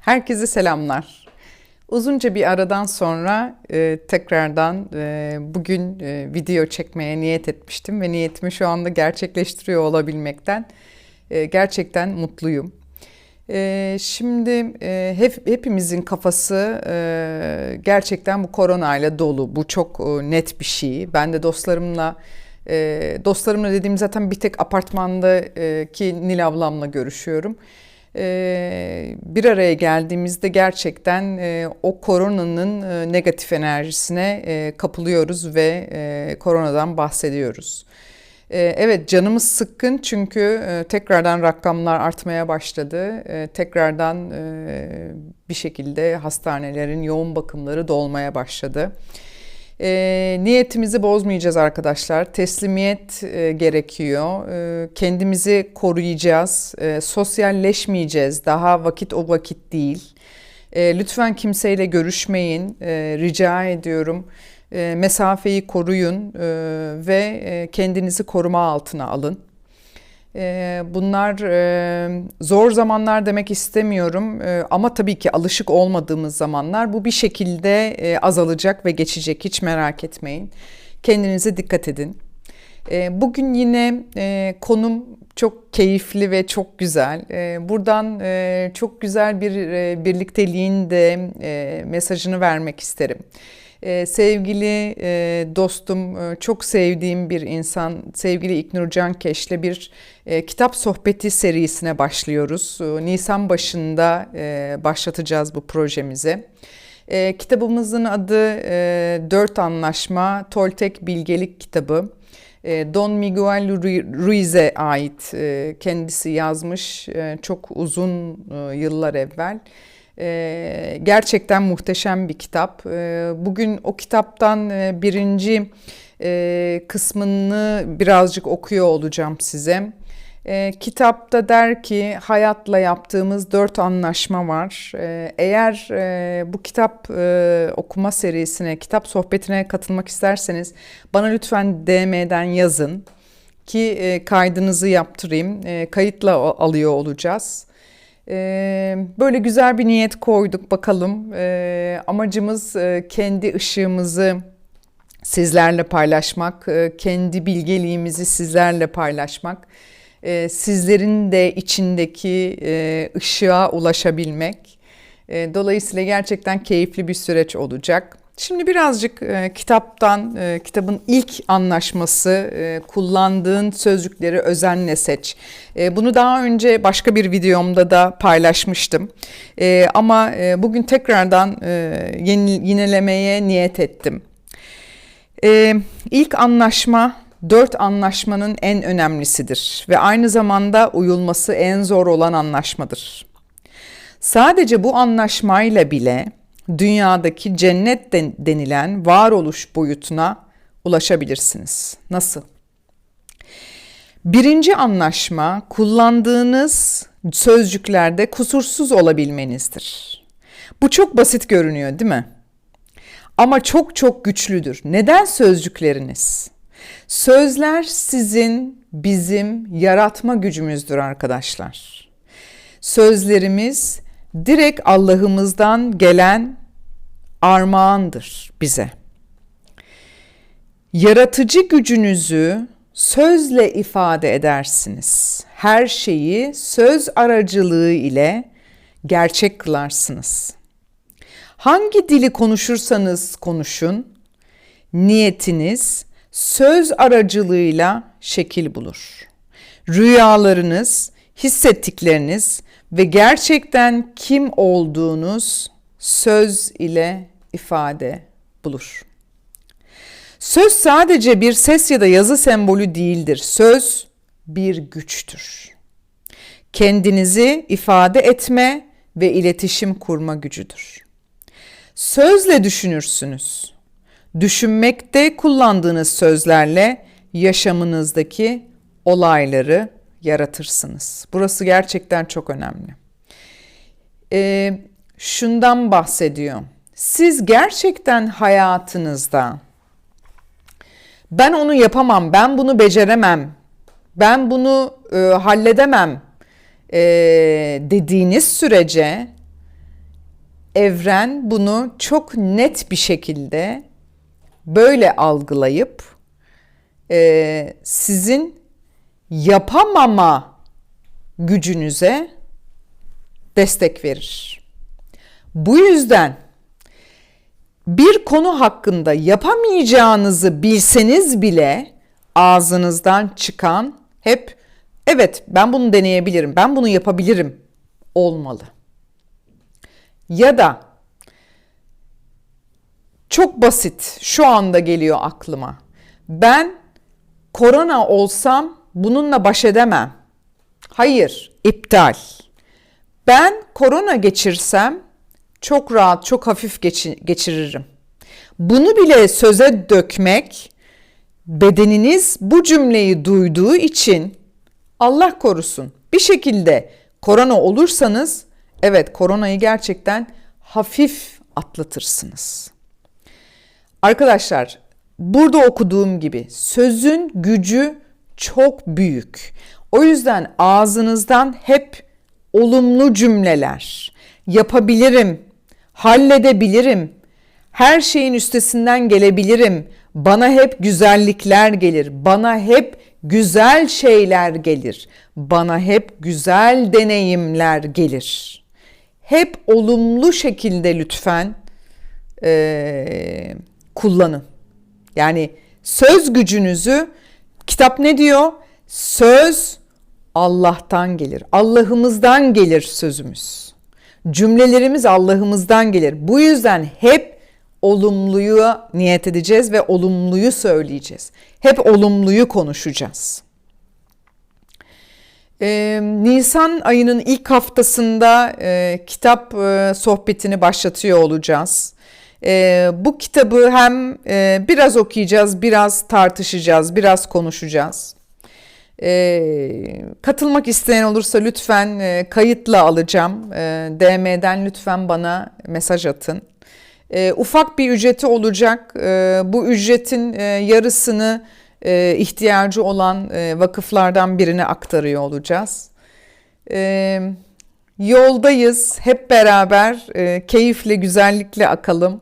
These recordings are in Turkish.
Herkese selamlar. Uzunca bir aradan sonra e, tekrardan e, bugün e, video çekmeye niyet etmiştim ve niyetimi şu anda gerçekleştiriyor olabilmekten e, gerçekten mutluyum. E, şimdi e, hep hepimizin kafası e, gerçekten bu koronayla dolu. Bu çok e, net bir şey. Ben de dostlarımla e, dostlarımla dediğim zaten bir tek apartmandaki Nil ablamla görüşüyorum bir araya geldiğimizde gerçekten e, o koronanın e, negatif enerjisine kapılıyoruz ve koronadan bahsediyoruz. Evet canımız sıkkın çünkü tekrardan rakamlar artmaya başladı. Tekrardan bir şekilde hastanelerin yoğun bakımları dolmaya başladı. E, niyetimizi bozmayacağız arkadaşlar. Teslimiyet e, gerekiyor. E, kendimizi koruyacağız. E, sosyalleşmeyeceğiz. Daha vakit o vakit değil. E, lütfen kimseyle görüşmeyin. E, rica ediyorum. E, mesafeyi koruyun e, ve kendinizi koruma altına alın. Ee, bunlar e, zor zamanlar demek istemiyorum ee, ama tabii ki alışık olmadığımız zamanlar bu bir şekilde e, azalacak ve geçecek hiç merak etmeyin. Kendinize dikkat edin. Bugün yine e, konum çok keyifli ve çok güzel. Buradan çok güzel bir birlikteliğin de mesajını vermek isterim. Ee, sevgili e, dostum, e, çok sevdiğim bir insan, sevgili İknur Cankeş'le bir e, kitap sohbeti serisine başlıyoruz. E, Nisan başında e, başlatacağız bu projemizi. E, kitabımızın adı e, Dört Anlaşma, Toltek Bilgelik Kitabı. E, Don Miguel Ruiz'e ait e, kendisi yazmış e, çok uzun yıllar evvel. E, gerçekten muhteşem bir kitap. E, bugün o kitaptan e, birinci e, kısmını birazcık okuyor olacağım size. E, kitapta der ki hayatla yaptığımız dört anlaşma var. E, eğer e, bu kitap e, okuma serisine, kitap sohbetine katılmak isterseniz bana lütfen DM'den yazın ki e, kaydınızı yaptırayım. E, kayıtla alıyor olacağız. Böyle güzel bir niyet koyduk bakalım. Amacımız kendi ışığımızı sizlerle paylaşmak, kendi bilgeliğimizi sizlerle paylaşmak, sizlerin de içindeki ışığa ulaşabilmek. Dolayısıyla gerçekten keyifli bir süreç olacak. Şimdi birazcık e, kitaptan, e, kitabın ilk anlaşması, e, kullandığın sözcükleri özenle seç. E, bunu daha önce başka bir videomda da paylaşmıştım. E, ama e, bugün tekrardan e, yeni, yinelemeye niyet ettim. E, ilk anlaşma dört anlaşmanın en önemlisidir ve aynı zamanda uyulması en zor olan anlaşmadır. Sadece bu anlaşmayla bile dünyadaki cennet denilen varoluş boyutuna ulaşabilirsiniz. Nasıl? Birinci anlaşma kullandığınız sözcüklerde kusursuz olabilmenizdir. Bu çok basit görünüyor değil mi? Ama çok çok güçlüdür. Neden sözcükleriniz? Sözler sizin, bizim yaratma gücümüzdür arkadaşlar. Sözlerimiz direkt Allah'ımızdan gelen armağandır bize. Yaratıcı gücünüzü sözle ifade edersiniz. Her şeyi söz aracılığı ile gerçek kılarsınız. Hangi dili konuşursanız konuşun, niyetiniz söz aracılığıyla şekil bulur. Rüyalarınız, hissettikleriniz ve gerçekten kim olduğunuz söz ile ifade bulur. Söz sadece bir ses ya da yazı sembolü değildir. Söz bir güçtür. Kendinizi ifade etme ve iletişim kurma gücüdür. Sözle düşünürsünüz. Düşünmekte kullandığınız sözlerle yaşamınızdaki olayları yaratırsınız. Burası gerçekten çok önemli. Ee, şundan bahsediyor. Siz gerçekten hayatınızda ben onu yapamam, ben bunu beceremem, ben bunu e, halledemem e, dediğiniz sürece evren bunu çok net bir şekilde böyle algılayıp e, sizin yapamama gücünüze destek verir. Bu yüzden bir konu hakkında yapamayacağınızı bilseniz bile ağzınızdan çıkan hep evet ben bunu deneyebilirim, ben bunu yapabilirim olmalı. Ya da çok basit şu anda geliyor aklıma. Ben korona olsam bununla baş edemem. Hayır, iptal. Ben korona geçirsem çok rahat, çok hafif geçi- geçiririm. Bunu bile söze dökmek bedeniniz bu cümleyi duyduğu için Allah korusun bir şekilde korona olursanız evet koronayı gerçekten hafif atlatırsınız. Arkadaşlar burada okuduğum gibi sözün gücü çok büyük. O yüzden ağzınızdan hep olumlu cümleler, yapabilirim, halledebilirim, her şeyin üstesinden gelebilirim, bana hep güzellikler gelir, bana hep güzel şeyler gelir, bana hep güzel deneyimler gelir. Hep olumlu şekilde lütfen eee, kullanın. Yani söz gücünüzü kitap ne diyor? Söz Allah'tan gelir. Allah'ımızdan gelir sözümüz. Cümlelerimiz Allah'ımızdan gelir. Bu yüzden hep olumluyu niyet edeceğiz ve olumluyu söyleyeceğiz. Hep olumluyu konuşacağız. Ee, Nisan ayının ilk haftasında e, kitap e, sohbetini başlatıyor olacağız. E, bu kitabı hem e, biraz okuyacağız, biraz tartışacağız, biraz konuşacağız. E, katılmak isteyen olursa lütfen e, kayıtla alacağım. E, DM'den lütfen bana mesaj atın. E, ufak bir ücreti olacak. E, bu ücretin e, yarısını e, ihtiyacı olan e, vakıflardan birine aktarıyor olacağız. E, yoldayız. Hep beraber e, keyifle, güzellikle akalım.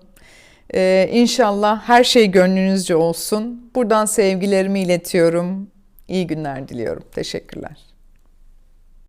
E, inşallah her şey gönlünüzce olsun. Buradan sevgilerimi iletiyorum. İyi günler diliyorum. Teşekkürler.